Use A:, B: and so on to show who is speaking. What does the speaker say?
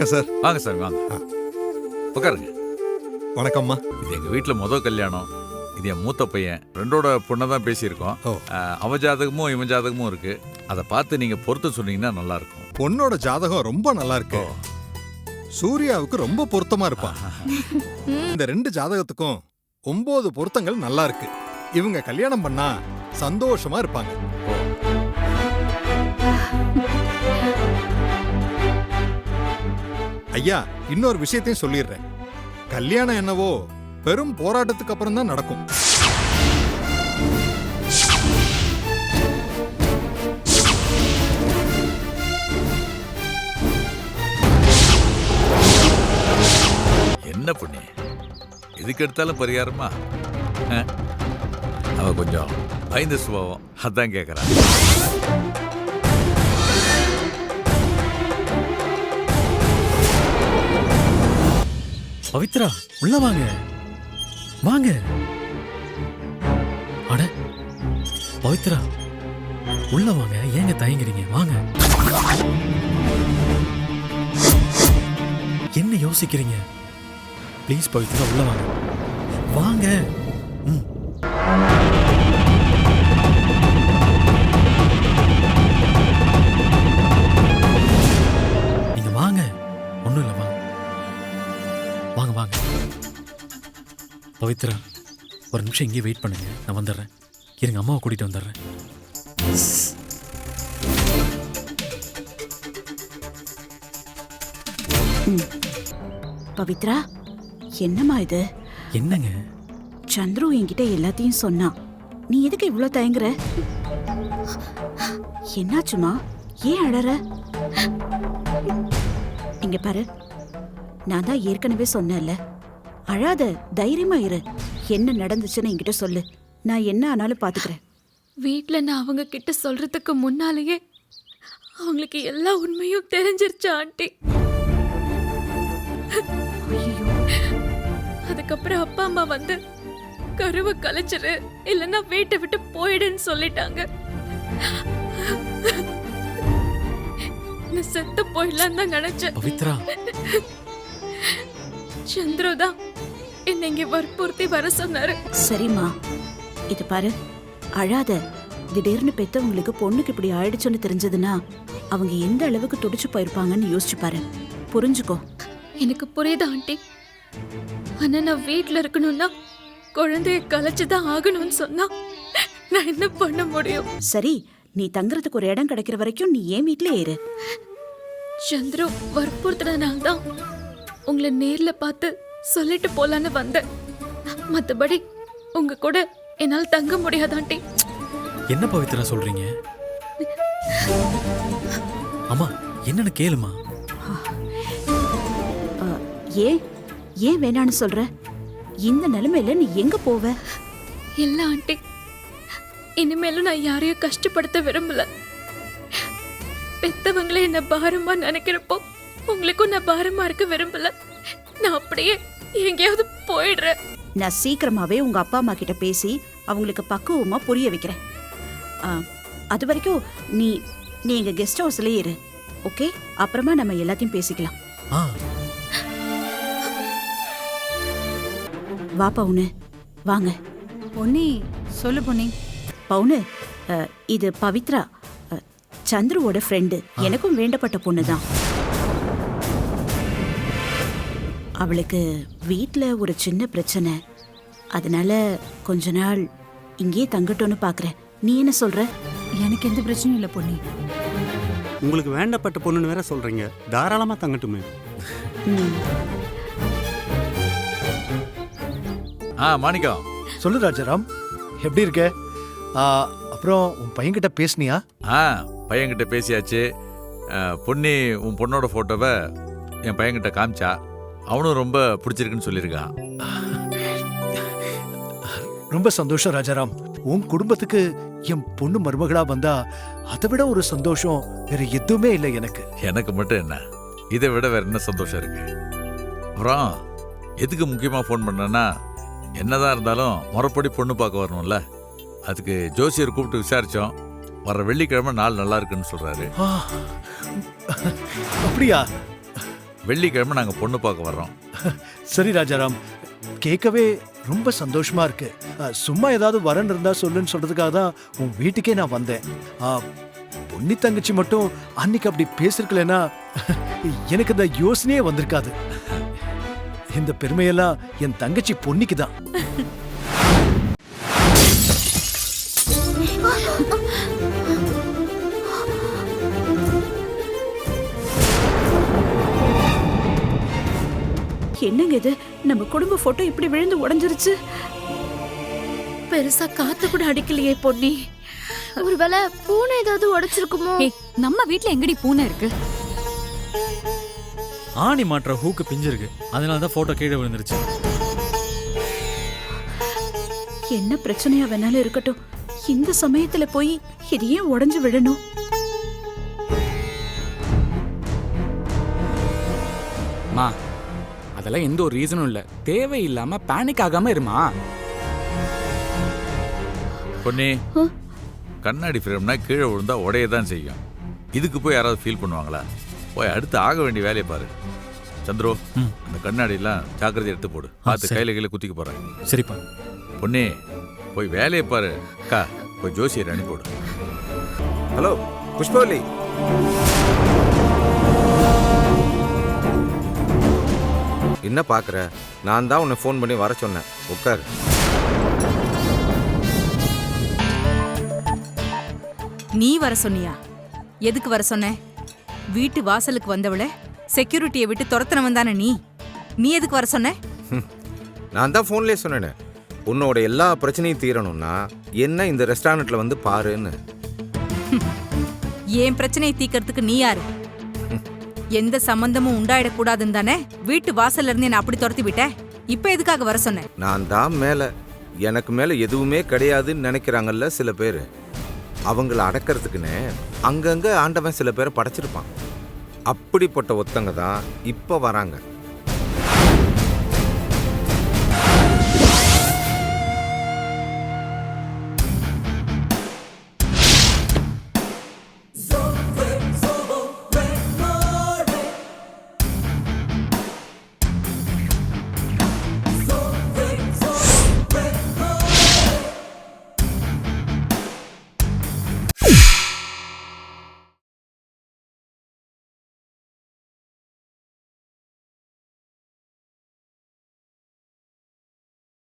A: வணக்கம் சார்.
B: வாங்க சார் வாங்க. உட்காருங்க.
A: வணக்கம்மா.
B: இது எங்கள் வீட்டில் முதல் கல்யாணம். இது என் மூத்த பையன். ரெண்டோட பொண்ணை தான் பேசியிருக்கோம்.
A: ஓ.
B: அஹ், அவ ஜாதகமும் இவன் ஜாதகமும் இருக்கு. அதை பார்த்து நீங்கள் பொருத்தம் சொன்னீங்கன்னா நல்லா இருக்கும்
A: பொண்ணோட ஜாதகம் ரொம்ப நல்லா இருக்கு சூர்யாவுக்கு ரொம்ப பொருத்தமா இருப்பான் இந்த ரெண்டு ஜாதகத்துக்கும் ஒன்பது பொருத்தங்கள் நல்லா இருக்கு இவங்க கல்யாணம் பண்ணா சந்தோஷமா இருப்பாங்க. ஐயா இன்னொரு விஷயத்தையும் சொல்லிடுறேன். கல்யாணம் என்னவோ பெரும் போராட்டத்துக்கு அப்புறம் தான் நடக்கும்.
B: என்ன பண்ணி? எதுக்கு எடுத்தாலும் பரிகாரமா? அவன் கொஞ்சம் பயந்த சுபாவம். அதான் கேட்குறான்
C: பவித்ரா உள்ள வாங்க. வாங்க. அட பவித்ரா உள்ள வாங்க. ஏங்க தயங்குறீங்க? வாங்க. என்ன யோசிக்கிறீங்க? ப்ளீஸ் பவித்ரா உள்ள வாங்க. வாங்க. ம். பவித்ரா ஒரு நிமிஷம் இங்கேயே வெயிட் பண்ணுங்க. நான் வந்துடுறேன். இருங்க அம்மாவை கூட்டிட்டு வந்துடுறேன்.
D: பவித்ரா என்னம்மா இது?
C: என்னங்க?
D: சந்துரு என்கிட்ட எல்லாத்தையும் சொன்னான் நீ எதுக்கு இவ்ளோ தயங்குற? என்னாச்சுமா? ஏன் அழற? இங்க பாரு. நான் தான் ஏற்கனவே சொன்னேன்ல. அழாத தைரியமா இரு. என்ன நடந்துச்சுன்னு என்கிட்ட சொல்லு. நான் என்ன ஆனாலும் பாத்துக்கிறேன்.
E: வீட்ல நான் அவங்க கிட்ட சொல்றதுக்கு முன்னாலேயே அவங்களுக்கு எல்லா உண்மையும் தெரிஞ்சிருச்சு ஆண்டி.
D: ஐயோ
E: அதுக்கப்புறம் அப்பா அம்மா வந்து கருவை கலைச்சிரு இல்லைன்னா வீட்டை விட்டு போயிடுன்னு சொல்லிட்டாங்க. நான் செத்து போயிடலாம் தான் நினைச்சேன்.
C: பவித்ரா.
E: சந்துரு தான் என்னை இங்க வற்புறுத்தி வர சொன்னாரு.
D: சரிம்மா. இது பாரு அழாத. திடீர்னு பெத்தவங்களுக்கு பொண்ணுக்கு இப்படி ஆயிடுச்சுன்னு தெரிஞ்சதுன்னா அவங்க எந்த அளவுக்கு துடிச்சு போயிருப்பாங்கன்னு யோசிச்சு பாரு. புரிஞ்சுக்கோ.
E: எனக்கு புரியுது ஆண்டி. ஆனா நான் வீட்ல இருக்கணும்னா குழந்தைய கலைச்சுதான் ஆகணும்னு சொன்னா நான் என்ன பண்ண முடியும்?
D: சரி நீ தங்குறதுக்கு ஒரு இடம் கிடைக்கிற வரைக்கும் நீ ஏன் வீட்லயே இரு.
E: சந்துரு வற்புறுத்தினால தான் உங்களை நேர்ல பார்த்து சொல்லிட்டு போலான்னு வந்தேன். மத்தபடி உங்க கூட என்னால் தங்க முடியாது ஆண்டி?
C: என்ன பவித்ரா சொல்றீங்க? அம்மா என்னன்னு கேளுமா?
D: ஏன் ஏன் வேணான்னு சொல்ற? இந்த நிலைமையில நீ எங்க போவ?
E: இல்ல ஆண்டி. இனிமேலும் நான் யாரையும் கஷ்டப்படுத்த விரும்பல. பெத்தவங்களே என்ன பாரமா நினைக்கிறப்போ உங்களுக்கும் நான் பாரமா இருக்க விரும்பல. நான் அப்படியே எங்கேயாவது போயிடுறேன்.
D: நான் சீக்கிரமாவே உங்க அப்பா அம்மா கிட்ட பேசி அவங்களுக்கு பக்குவமா புரிய வைக்கிறேன். ஆ, அது வரைக்கும் நீ நீ எங்க கெஸ்ட் ஹவுஸ்லயே இரு ஓகே? அப்புறமா நம்ம எல்லாத்தையும் பேசிக்கலாம்.
C: ஆ.
D: வா பவுனு வாங்க.
F: பொன்னி சொல்லு பொன்னி.
D: பவுனு அ, இது பவித்ரா அ, சந்துருவோட ஃப்ரெண்டு எனக்கும் வேண்டப்பட்ட பொண்ணு தான் அவளுக்கு வீட்ல ஒரு சின்ன பிரச்சனை. அதனால கொஞ்ச நாள் இங்கேயே தங்கட்டும்னு பாக்குறேன். நீ என்ன சொல்ற?
F: எனக்கு எந்த பிரச்சனையும் இல்லை பொன்னி.
G: உங்களுக்கு வேண்டப்பட்ட பொண்ணுன்னு வேற சொல்றீங்க. தாராளமா தங்கட்டுமே.
B: ஆ மாணிக்கம்.
H: சொல்லு ராஜாராம். எப்படி இருக்க? ஆ, அப்புறம் உன் பையன்கிட்ட பேசுனியா?
B: ஆ பையன்கிட்ட பேசியாச்சு. அஹ், பொன்னி உன் பொண்ணோட ஃபோட்டோவை என் பையன்கிட்ட காமிச்சா. அவனும் ரொம்ப பிடிச்சிருக்குன்னு சொல்லியிருக்கான்.
H: ரொம்ப சந்தோஷம் ராஜாராம். உன் குடும்பத்துக்கு என் பொண்ணு மருமகளா வந்தா அதை விட ஒரு சந்தோஷம் வேற எதுவுமே இல்லை எனக்கு.
B: எனக்கு மட்டும் என்ன? இதை விட வேற என்ன சந்தோஷம் இருக்கு? அப்புறம் எதுக்கு முக்கியமாக ஃபோன் பண்ணேன்னா என்னதான் இருந்தாலும் முறைப்படி பொண்ணு பார்க்க வரணும்ல. அதுக்கு ஜோசியர் கூப்பிட்டு விசாரிச்சோம். வர வெள்ளிக்கிழமை நாள் நல்லா இருக்குன்னு சொல்றாரு.
H: அப்படியா?
B: வெள்ளிக்கிழமை நாங்கள் பொண்ணு பார்க்க வர்றோம்.
H: சரி ராஜாராம் கேட்கவே ரொம்ப சந்தோஷமா இருக்கு. சும்மா ஏதாவது வரன் இருந்தா சொல்லுன்னு சொல்றதுக்காக தான் உன் வீட்டுக்கே நான் வந்தேன். ஆ, பொன்னி தங்கச்சி மட்டும் அன்னைக்கு அப்படி பேசிருக்கலன்னா எனக்கு இந்த யோசனையே வந்திருக்காது. இந்த பெருமையெல்லாம் என் தங்கச்சி பொன்னிக்கு தான்.
D: என்னங்க இது? நம்ம குடும்ப போட்டோ இப்படி விழுந்து உடைஞ்சிருச்சு.
E: பெருசா காத்து கூட அடிக்கலையே பொன்னி.
I: ஒருவேளை பூனை ஏதாவது உடைச்சிருக்குமோ?
F: ஏய் நம்ம வீட்ல எங்கடி பூனை இருக்கு?
C: ஆணி மாற்ற ஹூக்கு பிஞ்சிருக்கு. அதனால தான் போட்டோ கீழே விழுந்துருச்சு.
D: என்ன பிரச்சனையா வேணாலும் இருக்கட்டும். இந்த சமயத்துல போய் இது ஏன் உடைஞ்சு விழணும்.
J: அதெல்லாம் எந்த ஒரு ரீசனும் இல்ல. தேவையில்லாம பேனிக் ஆகாம இருமா?
B: பொன்னி கண்ணாடி ஃப்ரேம்னா கீழே விழுந்தா உடைய தான் செய்யும். இதுக்கு போய் யாராவது ஃபீல் பண்ணுவாங்களா? போய் அடுத்து ஆக வேண்டிய வேலையை பாரு. சந்திரு
C: ம்.
B: அந்த கண்ணாடியெல்லாம் ஜாக்கிரதை எடுத்து போடு. பார்த்து. கையில கையில குத்திக்க போறேன்.
C: சரிப்பா.
B: பொன்னி போய் வேலையை பாரு. அக்கா போய் ஜோசியர் அனுப்பிவிடு
K: ஹலோ புஷ்பவல்லி. என்ன பார்க்குற? நான் தான் உன்னை ஃபோன் பண்ணி வர சொன்னேன். உட்காரு.
F: நீ வர சொன்னியா? எதுக்கு வர சொன்ன? வீட்டு வாசலுக்கு வந்தவள செக்யூரிட்டியை விட்டு துரத்துனவன் தானே நீ? நீ எதுக்கு வர சொன்ன?
K: நான் தான் ஃபோன்லேயே சொன்னேனே. உன்னோட எல்லா பிரச்சனையும் தீரணும்னா என்ன இந்த ரெஸ்டாரண்ட்டில் வந்து பாருன்னு.
F: என் பிரச்சனையை தீக்கிறதுக்கு நீ யாரு? எந்த சம்பந்தமும் உண்டாயிடக்கூடாதுன்னு தானே? வீட்டு வாசல்ல இருந்து என்ன அப்படி துரத்தி விட்ட? இப்ப எதுக்காக வர சொன்னேன்
K: நான் தான் மேலே. எனக்கு மேலே எதுவுமே கிடையாதுன்னு நினைக்கிறாங்கல்ல சில பேர். அவங்கள அடக்கிறதுக்குன்னு அங்கங்கே ஆண்டவன் சில பேரை படைச்சிருப்பான். அப்படிப்பட்ட ஒத்தங்க தான் இப்போ வராங்க.